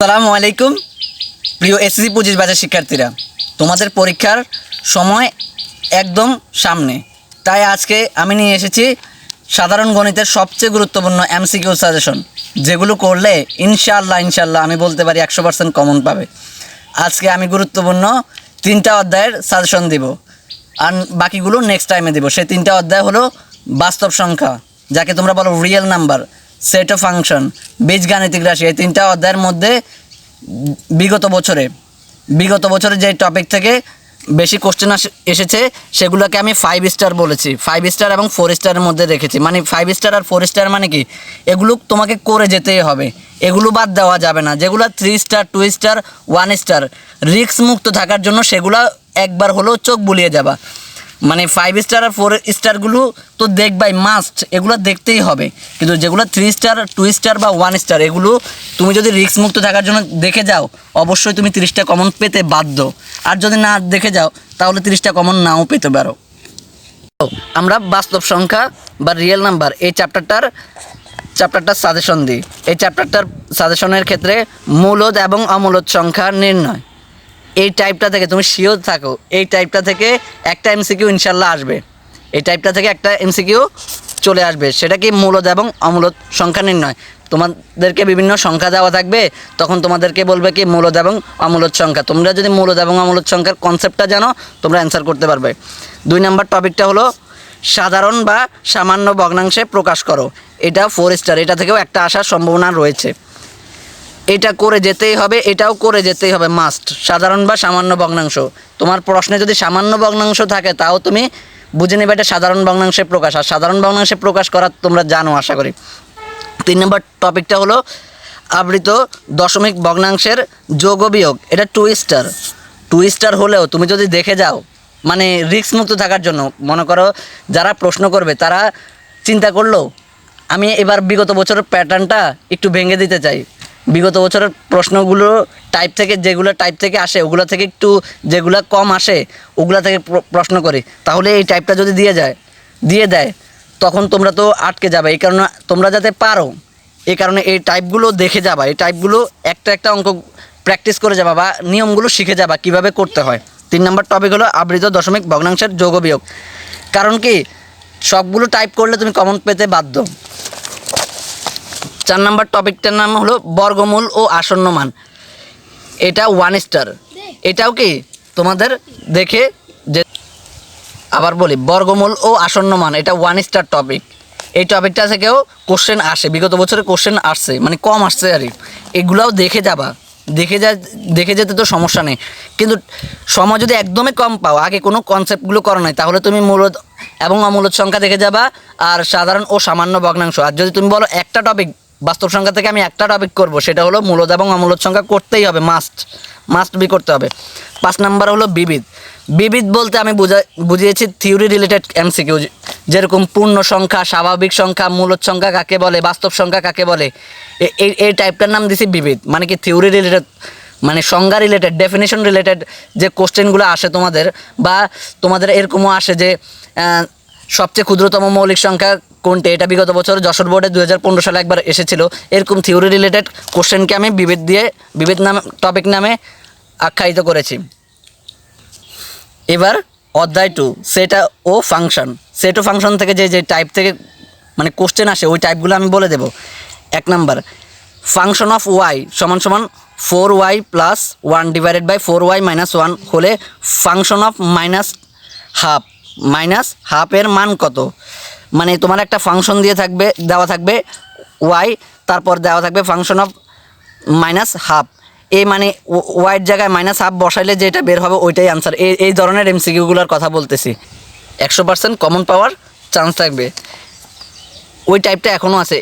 আসসালামু আলাইকুম, প্রিয় এসএসসি পঁচিশ বাজার শিক্ষার্থীরা। তোমাদের পরীক্ষার সময় একদম সামনে। তাই আজকে আমি নিয়ে এসেছি সাধারণ গণিতের সবচেয়ে গুরুত্বপূর্ণ এমসিকিউ সাজেশন, যেগুলো করলে ইনশাআল্লাহ ইনশাআল্লাহ আমি বলতে পারি একশো পার্সেন্ট কমন পাবে। আজকে আমি গুরুত্বপূর্ণ তিনটা অধ্যায়ের সাজেশন দিব, আর বাকিগুলো নেক্সট টাইমে দিব। সেই তিনটা অধ্যায় হলো বাস্তব সংখ্যা, যাকে তোমরা বলো real number set of function বীজগাণিতিক রাশি, এই তিনটা অধ্যায়ের মধ্যে বিগত বছরে বিগত বছরে যে টপিক থেকে বেশি কোশ্চেন এসেছে, সেগুলোকে আমি ফাইভ স্টার বলেছি। ফাইভ স্টার এবং ফোর স্টারের মধ্যে রেখেছি। মানে ফাইভ স্টার আর ফোর স্টার মানে কি? এগুলো তোমাকে করে যেতেই হবে। এগুলো বাদ দেওয়া যাবে না। যেগুলো three star two star one star risk মুক্ত থাকার জন্য সেগুলো একবার হলেও চোখ বুলিয়ে যাবা। মানে ফাইভ স্টার আর ফোর স্টারগুলো তো দেখবাই মাস্ট এগুলো দেখতেই হবে। কিন্তু যেগুলো থ্রি স্টার টু স্টার বা ওয়ান স্টার এগুলো তুমি যদি রিস্ক মুক্ত থাকার জন্য দেখে যাও, অবশ্যই তুমি তিরিশটা কমন পেতে বাধ্য। আর যদি না দেখে যাও, তাহলে তিরিশটা কমন নাও পেতে পারো। আমরা বাস্তব সংখ্যা বা রিয়েল নাম্বার এই চ্যাপ্টারটার চ্যাপ্টারটার সাজেশন দিই। এই চ্যাপ্টারটার সাজেশনের ক্ষেত্রে মূলদ এবং অমূলদ সংখ্যা নির্ণয়। এই টাইপটা থেকে তুমি শিওর থাকো, এই টাইপটা থেকে একটা এমসিকিউ ইনশাল্লাহ আসবে। এই টাইপটা থেকে একটা এমসিকিউ চলে আসবে। সেটা কি মূলত এবং অমূলত সংখ্যা নির্ণয়? তোমাদেরকে বিভিন্ন সংখ্যা দেওয়া থাকবে, তখন তোমাদেরকে বলবে কি মূলদ এবং অমূলত সংখ্যা। তোমরা যদি মূলদ এবং অমূলদ সংখ্যার কনসেপ্টটা জানো, তোমরা অ্যান্সার করতে পারবে। দুই নম্বর টপিকটা হলো, সাধারণ বা সামান্য ভগ্নাংশে প্রকাশ করো। এটা ফোর স্টার এটা থেকেও একটা আসার সম্ভাবনা রয়েছে। এটা করে যেতেই হবে, এটাও করে যেতেই হবে মাস্ট সাধারণ বা সামান্য ভগ্নাংশ। তোমার প্রশ্নে যদি সামান্য ভগ্নাংশ থাকে, তাও তুমি বুঝে নেবে এটা সাধারণ ভগ্নাংশে প্রকাশ। আর সাধারণ ভগ্নাংশে প্রকাশ করা তোমরা জানো, আশা করি। তিন নম্বর টপিকটা হলো আবৃত দশমিক ভগ্নাংশের যোগ বিয়োগ। এটা টু স্টার টু স্টার হলেও তুমি যদি দেখে যাও মানে রিস্ক মুক্ত থাকার জন্য, মনে করো যারা প্রশ্ন করবে, তারা চিন্তা করল, আমি এবার বিগত বছরের প্যাটার্নটা একটু ভেঙে দিতে চাই। বিগত বছরের প্রশ্নগুলো টাইপ থেকে যেগুলো টাইপ থেকে আসে, ওগুলো থেকে একটু যেগুলো কম আসে, ওগুলো থেকে প্রশ্ন করি। তাহলে এই টাইপটা যদি দিয়ে যায়, দিয়ে দেয়, তখন তোমরা তো আটকে যাবে। এই কারণে তোমরা যাতে পারো এই কারণে এই টাইপগুলো দেখে যাবা। এই টাইপগুলো একটা একটা অঙ্ক প্র্যাকটিস করে যাবা বা নিয়মগুলো শিখে যাবা কীভাবে করতে হয়। তিন নম্বর টপিক হলো আবৃত দশমিক ভগ্নাংশের যোগ বিয়োগ কারণ কি? সবগুলো টাইপ করলে তুমি কমন পেতে বাধ্য। চার নম্বর টপিকটার নাম হলো বর্গমূল ও আসন্ন মান এটা ওয়ান স্টার এটাও কি তোমাদের দেখে যে আবার বলি, বর্গমূল ও আসন্ন মান এটা ওয়ান স্টার টপিক এই টপিকটা থেকেও কোশ্চেন আসে, বিগত বছরে কোশ্চেন আসছে মানে কম আসছে আর। এগুলাও দেখে যাবা। দেখে যা দেখে যেতে তো সমস্যা নেই। কিন্তু সময় যদি একদমই কম পাও, আগে কোনো কনসেপ্টগুলো করো নাই, তাহলে তুমি মূলত এবং অমূলত সংখ্যা দেখে যাবা, আর সাধারণ ও সামান্য ভগ্নাংশ। আর যদি তুমি বলো একটা টপিক বাস্তব সংখ্যা থেকে আমি একটা টপিক করব, সেটা হলো মূলত এবং অমূলত সংখ্যা করতেই হবে মাস্ট মাস্ট বি করতে হবে। পাঁচ নাম্বার হলো বিবিধ। বিবিধ বলতে আমি বুঝা, বুঝিয়েছি থিওরি রিলেটেড এমসিকিউ যেরকম পূর্ণ সংখ্যা, স্বাভাবিক সংখ্যা মূলত সংখ্যা কাকে বলে, বাস্তব সংখ্যা কাকে বলে এই এই টাইপটার নাম দিছি বিবিধ। মানে কি থিওরি রিলেটেড মানে সংজ্ঞা রিলেটেড ডেফিনেশন রিলেটেড যে কোশ্চেনগুলো আসে তোমাদের, বা তোমাদের এরকমও আসে যে সবচেয়ে ক্ষুদ্রতম মৌলিক সংখ্যা কোনটি? এটা বিগত বছর যশোর বোর্ডে দু হাজার পনেরো সালে একবার এসেছিল। এরকম থিওরি রিলেটেড কোশ্চেনকে আমি বিবিধ দিয়ে বিবিধ নামে টপিক নামে আখ্যায়িত করেছি। এবার অধ্যায় টু সেটা ও ফাংশন সেট ও ফাংশন থেকে যে যে টাইপ থেকে মানে কোশ্চেন আসে, ওই টাইপগুলো আমি বলে দেব। এক নাম্বার ফাংশন অফ ওয়াই সমান সমান four Y plus one divided by four Y minus one হলে function of minus half minus হাফের মান কত? মানে তোমার একটা ফাংশন দিয়ে থাকবে, দেওয়া থাকবে ওয়াই তারপর দেওয়া থাকবে ফাংশন অফ মাইনাস হাফ এই মানে ওয়াইট জায়গায় মাইনাস হাফ বসাইলে যেটা বের হবে ওইটাই আনসার এই এই ধরনের এমসিকিউগুলোর কথা বলতেছি। একশো পার্সেন্ট কমন পাওয়ার চান্স থাকবে। ওই টাইপটা এখনও আছে।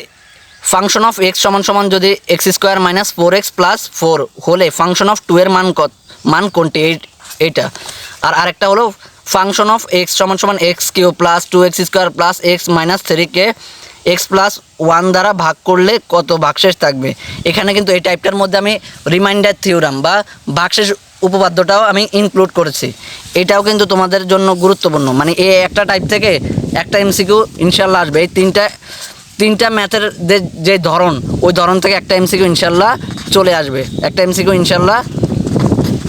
ফাংশন অফ এক্স সমান সমান যদি X square minus four X plus four হলে ফাংশন অফ টু এর মান কত, মান কোনটি? এই, এইটা। আর আরেকটা হলো ফাংশন অফ এক্স সমান সমান X cube plus two X square plus X minus থ্রিকে x plus one দ্বারা ভাগ করলে কত ভাগশেষ থাকবে? এখানে কিন্তু এই টাইপটার মধ্যে আমি রিমাইন্ডার থিওরাম বা ভাগশেষ উপপাদ্যটাও আমি ইনক্লুড করেছি। এটাও কিন্তু তোমাদের জন্য গুরুত্বপূর্ণ। মানে এই একটা টাইপ থেকে একটা এমসিকিউ ইনশাল্লাহ আসবে। এই তিনটা তিনটা ম্যাথের যে- ধরন, ওই ধরন থেকে একটা এমসিকিউ ইনশাল্লাহ চলে আসবে। একটা এমসিকিউ ইনশাল্লাহ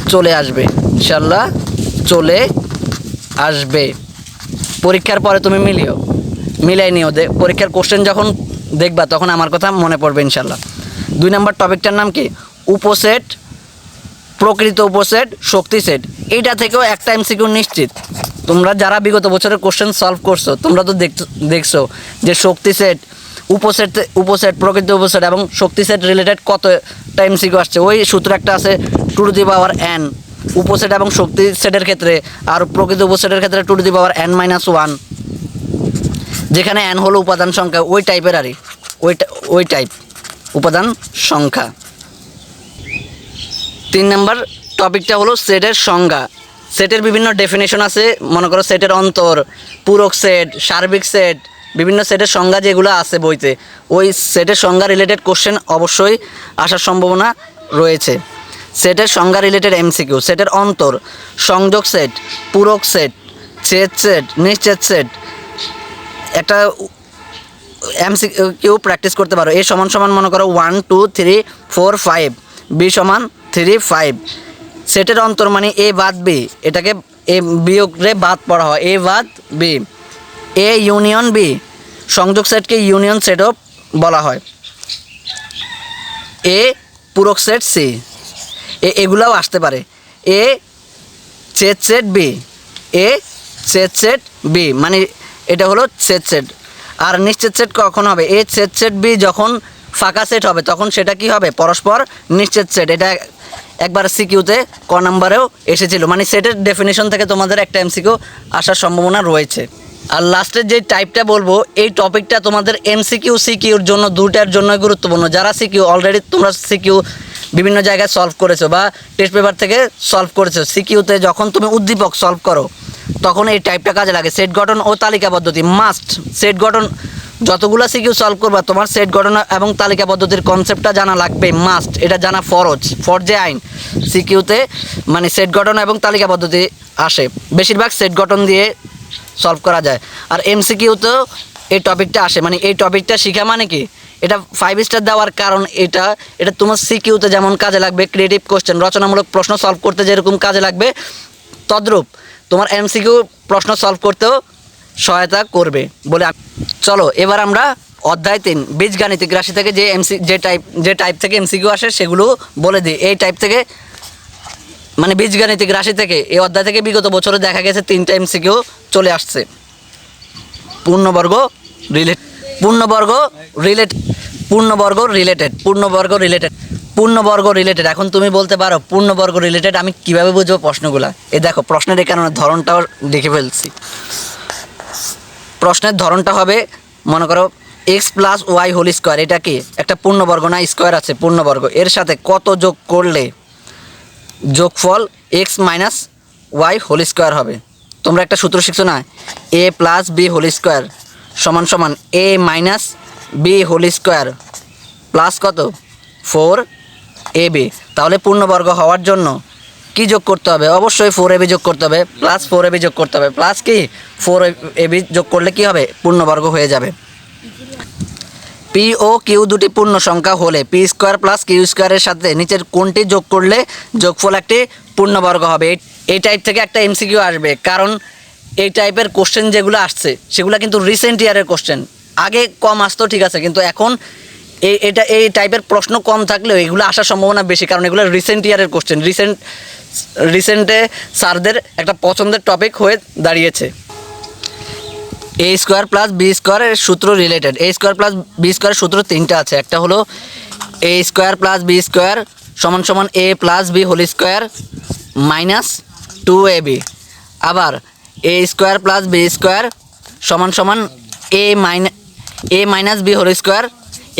চলে আসবে। ইনশাল্লাহ চলে আসবে। পরীক্ষার পরে তুমি মিলিও। মিলাই নিও। দে পরীক্ষার কোশ্চেন যখন দেখবা, তখন আমার কথা মনে পড়বে ইনশাল্লাহ। দুই নম্বর টপিকটার নাম কি? উপসেট, প্রকৃত উপসেট, শক্তি সেট। এইটা থেকেও একটা এমসিকিউ নিশ্চিত। তোমরা যারা বিগত বছরের কোশ্চেন সলভ করছ, তোমরা তো দেখ- দেখছ যে শক্তি সেট, উপসেট উপসেট, প্রকৃত উপসেট এবং শক্তি সেট রিলেটেড কত টাইম এমসিকিউ আসছে। ওই সূত্র একটা আছে, two to the power N উপসেট এবং শক্তি সেটের ক্ষেত্রে আর প্রকৃত উপসেটের ক্ষেত্রে two to the power N minus one যেখানে এন হলো উপাদান সংখ্যা, ওই টাইপের আরই ওই ওই টাইপ উপাদান সংখ্যা। তিন নম্বর টপিকটা হলো সেটের সংজ্ঞা। সেটের বিভিন্ন ডেফিনেশন আছে, মনে করো সেটের অন্তর, পূরক সেট, সার্বিক সেট, বিভিন্ন সেটের সংজ্ঞা যেগুলো আছে বইতে। ওই সেটের সংজ্ঞা রিলেটেড কোশ্চেন অবশ্যই আসার সম্ভাবনা রয়েছে। সেটের সংজ্ঞা রিলেটেড এমসিকিউ সেটের অন্তর, সংযোগ সেট পূরক সেট ছেদ সেট নিশ্চেদ সেট একটা এমসি কেউ প্র্যাকটিস করতে পারো। এ সমান সমান মনে করো one two three four five B সমান থ্রি ফাইভ সেটের অন্তর মানে এ বাদ বি এটাকে এ বিয়োগরে বাদ পড়া হয়। এ বাদ বি এ ইউনিয়ন বি সংযোগ সেটকে ইউনিয়ন সেটও বলা হয়। এ পূরক সেট সি এগুলাও আসতে পারে। A set set B. A set set B. মানে এটা হলো সেট সেট আর নিশ্চিত সেট কখন হবে? এ সেট সেট বি যখন ফাঁকা সেট হবে, তখন সেটা কি হবে? পরস্পর নিশ্চিত সেট এটা একবার সিকিউতে ক নাম্বারেও এসেছিল। মানে সেটের ডেফিনেশন থেকে তোমাদের একটা এমসিকিউ আসার সম্ভাবনা রয়েছে। আর লাস্টের যে টাইপটা বলব, এই টপিকটা তোমাদের এমসিকিউ সিকিউর জন্য দুটার জন্য গুরুত্বপূর্ণ। যারা সিকিউ অলরেডি তোমরা সিকিউ বিভিন্ন জায়গায় সলভ করেছ বা টেস্ট পেপার থেকে সলভ করেছ সিকিউতে যখন তুমি উদ্দীপক সলভ করো, তখন এই টাইপটা কাজে লাগে। সেট গঠন ও তালিকা পদ্ধতি মাস্ট সেট গঠন, যতগুলো সিকিউ সলভ করবা, তোমার সেট গঠন এবং তালিকা পদ্ধতির কনসেপ্টটা জানা লাগবে মাস্ট এটা জানা ফরজ, ফরজে আইন। সিকিউতে মানে সেট গঠন এবং তালিকা পদ্ধতি আসে। বেশিরভাগ সেট গঠন দিয়ে সলভ করা যায়। আর এমসিকিউতেও এই টপিকটা আসে। মানে এই টপিকটা শিখা মানে কি? এটা ফাইভ স্টার দেওয়ার কারণ এটা এটা তোমার সিকিউতে যেমন কাজে লাগবে ক্রিয়েটিভ কোশ্চেন রচনামূলক প্রশ্ন সলভ করতে যেরকম কাজে লাগবে, তদ্রূপ তোমার এমসিকিউ প্রশ্ন সলভ করতেও সহায়তা করবে বলে চলো, এবার আমরা অধ্যায় তিন, বীজগাণিতিক রাশি থেকে যে এমসি যে টাইপ যে টাইপ থেকে এমসিকিউ আসে সেগুলো বলে দিই। এই টাইপ থেকে মানে বীজগাণিতিক রাশি থেকে, এই অধ্যায় থেকে বিগত বছরে দেখা গেছে তিনটা এমসিকিউ চলে আসছে। পূর্ণবর্গ রিলেট পূর্ণবর্গ রিলেট পূর্ণবর্গ রিলেটেড পূর্ণবর্গ রিলেটেড পূর্ণবর্গ রিলেটেড এখন তুমি বলতে পারো, পূর্ণবর্গ রিলেটেড আমি কীভাবে বুঝব প্রশ্নগুলা? এই দেখো, প্রশ্নের এই কারণে ধরনটাও লিখে ফেলছি। প্রশ্নের ধরনটা হবে, মনে করো X plus Y whole square এটা কি? একটা পূর্ণবর্গ না স্কোয়ার আছে, পূর্ণবর্গ। এর সাথে কত যোগ করলে যোগফল X minus Y whole square হবে? তোমরা একটা সূত্র শিখছো না? A plus B whole square সমান সমান A minus B whole square plus কত? ফোর এ বি তাহলে পূর্ণবর্গ হওয়ার জন্য কি যোগ করতে হবে? অবশ্যই ফোর এবি যোগ করতে হবে। প্লাস ফোর এবি যোগ করতে হবে। প্লাস কি? ফোর এবি যোগ করলে কি হবে? পূর্ণবর্গ হয়ে যাবে। পি ও কিউ দুটি পূর্ণ সংখ্যা হলে পি স্কোয়ার প্লাস কিউ স্কোয়ারের সাথে নিচের কোনটি যোগ করলে যোগফল একটি পূর্ণবর্গ হবে? এই টাইপ থেকে একটা এমসিকিউ আসবে। কারণ এই টাইপের কোশ্চেন যেগুলো আসছে, সেগুলো কিন্তু রিসেন্ট ইয়ারের কোশ্চেন আগে কম আসতো, ঠিক আছে, কিন্তু এখন এই এটা, এই টাইপের প্রশ্ন কম থাকলেও এগুলো আসার সম্ভাবনা বেশি, কারণ এগুলো রিসেন্ট ইয়ারের কোশ্চেন রিসেন্ট রিসেন্টে স্যারদের একটা পছন্দের টপিক হয়ে দাঁড়িয়েছে। এ স্কোয়ার প্লাস বি স্কোয়ারের সূত্র related A square plus B স্কোয়ারের সূত্র তিনটা আছে। একটা হলো A square plus B square সমান সমান A plus B whole square minus two A B আবার A square plus B square সমান সমান A minus A minus B whole square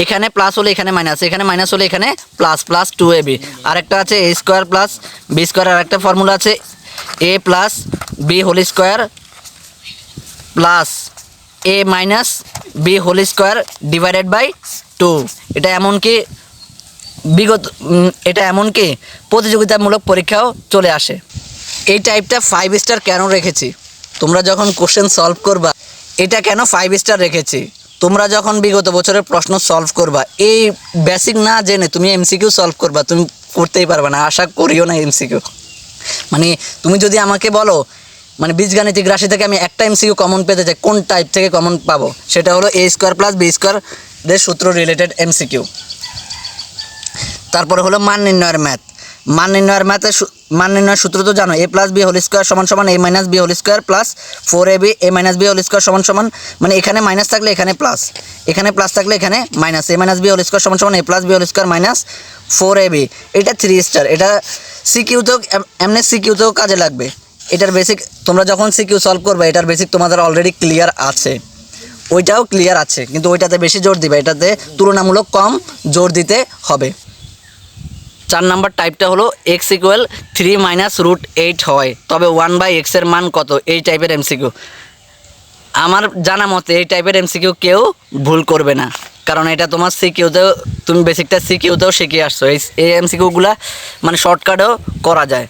এখানে প্লাস হলে এখানে মাইনাস এখানে মাইনাস হলে এখানে plus plus two A B আরেকটা আছে A square plus B square আর একটা ফর্মুলা আছে A plus B whole square plus A minus B whole square divided by two এটা এমনকি বিগত এটা এমনকি প্রতিযোগিতামূলক পরীক্ষাও চলে আসে। এই টাইপটা ফাইভ স্টার কেন রেখেছি? তোমরা যখন কোশ্চেন সলভ করবা, এটা কেন ফাইভ স্টার রেখেছি? তোমরা যখন বিগত বছরের প্রশ্ন সলভ করবা, এই বেসিক না জেনে তুমি এমসিকিউ সলভ করবা, তুমি করতেই পারবে না, আশা করিও না এমসিকিউ মানে তুমি যদি আমাকে বলো মানে বীজগাণিতিক রাশি থেকে আমি একটা এমসিকিউ কমন পেতে চাই, কোন টাইপ থেকে কমন পাবো? সেটা হলো A square plus B square এর সূত্র রিলেটেড এমসিকিউ তারপরে হলো মান নির্ণয়ের ম্যাথ মান নির্ণয়ের ম্যাথের সু- মান নির্ণয়ের সূত্র তো জানো, A plus B whole square সমান সমান A minus B whole square plus four A B A minus B whole square সমান সমান মানে এখানে মাইনাস থাকলে এখানে প্লাস এখানে প্লাস থাকলে এখানে minus A minus B whole square সমান সমান A plus B whole square minus four A B এটা থ্রি স্টার এটা সিকিউতেও এমনি সিকিউতেও কাজে লাগবে, এটার বেসিক তোমরা যখন সিকিউ সলভ করবে, এটার বেসিক তোমাদের অলরেডি ক্লিয়ার আছে, ওইটাও ক্লিয়ার আছে, কিন্তু ওইটাতে বেশি জোর দিবে, এটাতে তুলনামূলক কম জোর দিতে হবে। চার নাম্বার টাইপটা হলো X equal three minus root eight হয়। তবে ওয়ান বাই এক্সের মান কত? এই টাইপের এমসিকিউ আমার জানা মতে এই টাইপের এমসিকিউ কেউ ভুল করবে না। কারণ এটা তোমার সিকিউতেও তুমি বেসিকটা সিকিউতেও শিখে আসছো। এই এই এমসিকিউগুলা মানে শর্টকাটেও করা যায়।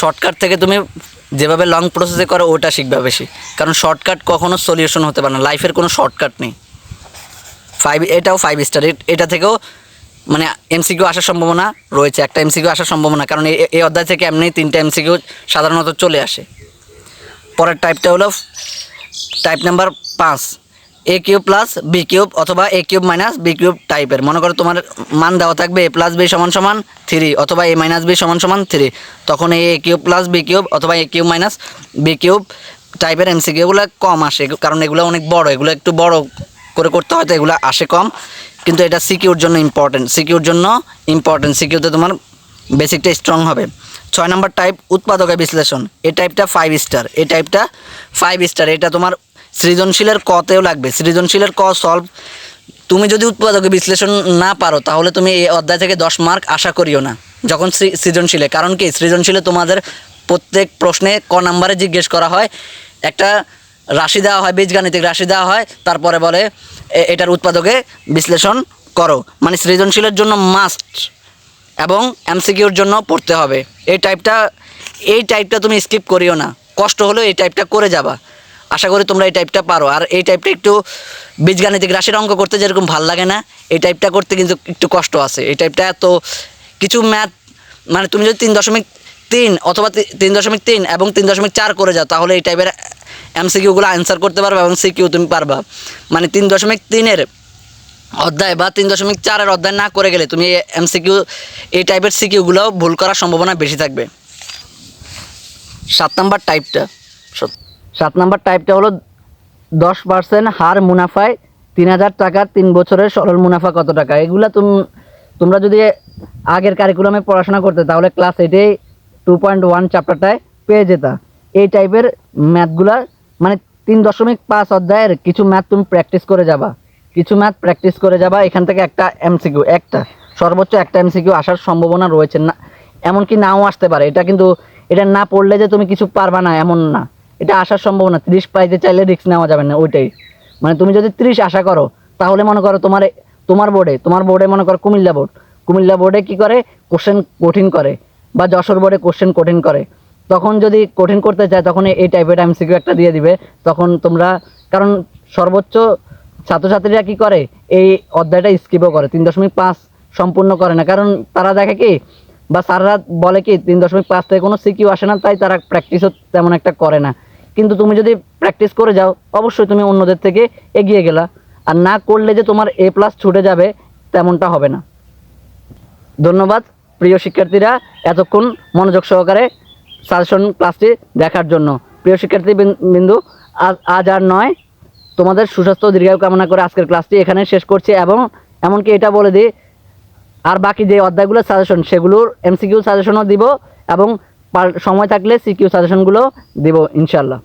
শর্টকাট থেকে তুমি যেভাবে লং প্রসেসে করো, ওটা শিখবে বেশি। কারণ শর্টকাট কখনো সলিউশন হতে পারে না। লাইফের কোনো শর্টকাট নেই। ফাইভ এটাও ফাইভ স্টার এটা থেকেও মানে এমসিকিউ আসার সম্ভাবনা রয়েছে, একটা এমসিকিউ আসার সম্ভাবনা, কারণ এই অধ্যায় থেকে এমনি তিনটা এমসিকিউ সাধারণত চলে আসে। পরের টাইপটা হলো টাইপ নাম্বার পাঁচ A cube plus B cube অথবা A cube minus B cube টাইপের মনে করো তোমার মান দেওয়া থাকবে এ প্লাস বি সমান সমান থ্রি অথবা এ মাইনাস বি সমান সমান থ্রি তখন A cube plus B cube অথবা A cube minus B cube টাইপের এমসিকিউগুলো কম আসে, কারণ এগুলো অনেক বড়, এগুলো একটু বড় করে করতে হয়তো এগুলো আসে কম। কিন্তু এটা সিকিউর জন্য ইম্পর্টেন্ট সিকিউর জন্য ইম্পর্টেন্ট সিকিউতে তোমার বেসিকটা স্ট্রং হবে। ছয় নম্বর টাইপ উৎপাদকের বিশ্লেষণ। এই টাইপটা ফাইভ স্টার এই টাইপটা ফাইভ স্টার এটা তোমার সৃজনশীলের কতেও লাগবে। সৃজনশীলের ক সলভ তুমি যদি উৎপাদকের বিশ্লেষণ না পারো, তাহলে তুমি এই অধ্যায় থেকে দশ মার্ক আশা করিও না। যখন সৃজনশীলে। কারণ কি? সৃজনশীলে তোমাদের প্রত্যেক প্রশ্নে ক নাম্বারে জিজ্ঞেস করা হয়। একটা রাশি দেওয়া হয়, বীজগাণিতিক রাশি দেওয়া হয়, তারপরে বলে এটার উৎপাদকে বিশ্লেষণ করো। মানে সৃজনশীলের জন্য মাস্ট এবং এমসিকিউর জন্য পড়তে হবে। এই টাইপটা এই টাইপটা তুমি স্কিপ করিও না। কষ্ট হলেও এই টাইপটা করে যাবা। আশা করি তোমরা এই টাইপটা পারো। আর এই টাইপটা একটু বীজগাণিতিক রাশির অঙ্ক করতে যেরকম ভালো লাগে না, এই টাইপটা করতে কিন্তু একটু কষ্ট আছে। এই টাইপটা এত, কিছু ম্যাথ মানে তুমি যদি তিন দশমিক তিন অথবা তিন দশমিক তিন এবং তিন দশমিক চার করে যাও, তাহলে এই টাইপের এমসিকিউগুলো আনসার করতে পারবে এবং সিকিউ তুমি পারবা। মানে তিন দশমিক তিনের অধ্যায় বা তিন দশমিক চারের অধ্যায় না করে গেলে তুমি এমসিকিউ, এই টাইপের সিকিউগুলো ভুল করার সম্ভাবনা বেশি থাকবে। সাত নাম্বার টাইপটা সাত নাম্বার টাইপটা হলো দশ পার্সেন্ট হার মুনাফায় তিন হাজার টাকার তিন বছরের সরল মুনাফা কত টাকা? এগুলা তুম তোমরা যদি আগের কারিকুলামে পড়াশোনা করতে তাহলে ক্লাস এইটে টু পয়েন্ট ওয়ান চ্যাপ্টারটায় পেয়ে যেতা। এই টাইপের ম্যাথগুলা মানে তিন দশমিক পাঁচ অধ্যায়ের কিছু ম্যাথ তুমি প্র্যাকটিস করে যাবা। কিছু ম্যাথ প্র্যাকটিস করে যাবা, এখান থেকে একটা এমসিকিউ একটা, সর্বোচ্চ একটা এমসিকিউ আসার সম্ভাবনা রয়েছে না, এমনকি নাও আসতে পারে। এটা কিন্তু, এটা না পড়লে যে তুমি কিছু পারবা না, এমন না। এটা আসার সম্ভাবনা, ত্রিশ পাইতে চাইলে রিস্ক নেওয়া যাবে না, ওইটাই। মানে তুমি যদি ত্রিশ আশা করো, তাহলে মনে করো তোমার তোমার বোর্ডে তোমার বোর্ডে মনে করো কুমিল্লা বোর্ড কুমিল্লা বোর্ডে কি করে? কোশ্চেন কঠিন করে, বা যশোর বোর্ডে কোশ্চেন কঠিন করে। তখন যদি কঠিন করতে চায় তখন এই টাইপের এমসিকিউ একটা দিয়ে দিবে। তখন তোমরা, কারণ সর্বোচ্চ ছাত্রছাত্রীরা কি করে? এই অধ্যায়টা স্কিপও করে, তিন দশমিক পাঁচ সম্পূর্ণ করে না। কারণ তারা দেখে কি, বা স্যাররা বলে কি, তিন দশমিক পাঁচ থেকে কোনো সিকিউ আসে না, তাই তারা প্র্যাকটিসও তেমন একটা করে না। কিন্তু তুমি যদি প্র্যাকটিস করে যাও, অবশ্যই তুমি অন্যদের থেকে এগিয়ে গেলা। আর না করলে যে তোমার এ প্লাস ছুটে যাবে, তেমনটা হবে না। ধন্যবাদ, প্রিয় শিক্ষার্থীরা, এতক্ষণ মনোযোগ সহকারে সাজেশন ক্লাসটি দেখার জন্য। প্রিয় শিক্ষার্থী বিন- বিন্দু আজ আজ আর নয়। তোমাদের সুস্বাস্থ্য দীর্ঘায়ু কামনা করে আজকের ক্লাসটি এখানে শেষ করছি এবং এমনকি এটা বলে দিই, আর বাকি যে অধ্যায়গুলোর সাজেশন সেগুলোর এমসিকিউ সাজেশনও দিব এবং সময় থাকলে সিকিউ সাজেশনগুলো দিব ইনশাল্লাহ